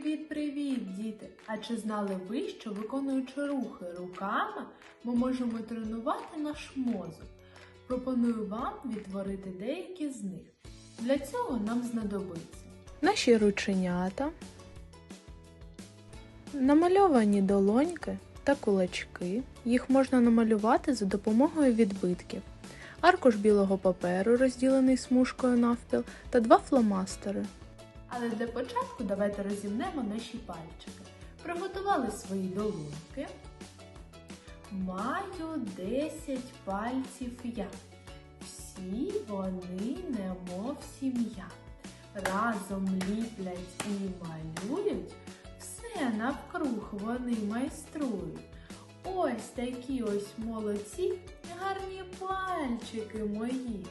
Привіт-привіт, діти! А чи знали ви, що виконуючи рухи руками, ми можемо тренувати наш мозок? Пропоную вам відтворити деякі з них. Для цього нам знадобиться наші рученята, намальовані долоньки та кулачки. Їх можна намалювати за допомогою відбитків, аркуш білого паперу, розділений смужкою навпіл, та два фломастери. Але для початку давайте розімнемо наші пальчики. Приготували свої долоньки. Маю 10 пальців я. Всі вони немов сім'я. Разом ліплять і малюють, все навкруг вони майструють. Ось такі ось молодці, гарні пальчики мої.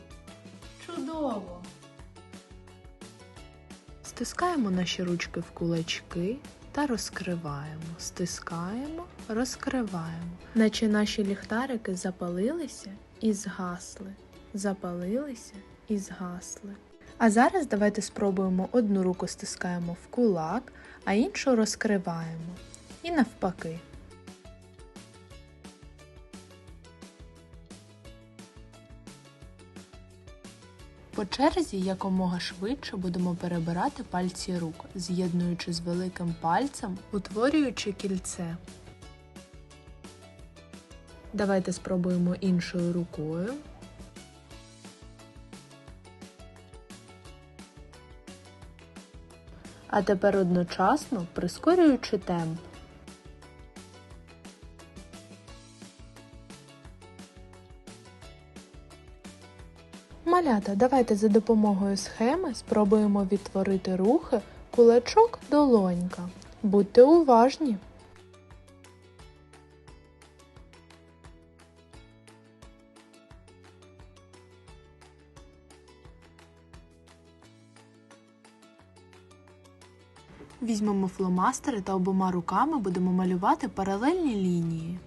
Чудово! Стискаємо наші ручки в кулачки та розкриваємо. Стискаємо, розкриваємо. Наче наші ліхтарики запалилися і згасли. Запалилися і згасли. А зараз давайте спробуємо одну руку стискаємо в кулак, а іншу розкриваємо. І навпаки. По черзі якомога швидше будемо перебирати пальці рук, з'єднуючи з великим пальцем, утворюючи кільце. Давайте спробуємо іншою рукою. А тепер одночасно прискорюючи темп. Малята, давайте за допомогою схеми спробуємо відтворити рухи кулачок долонька. Будьте уважні! Візьмемо фломастери та обома руками будемо малювати паралельні лінії.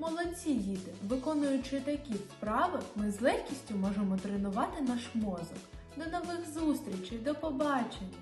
Молодці діти! Виконуючи такі вправи, ми з легкістю можемо тренувати наш мозок. До нових зустрічей, до побачення!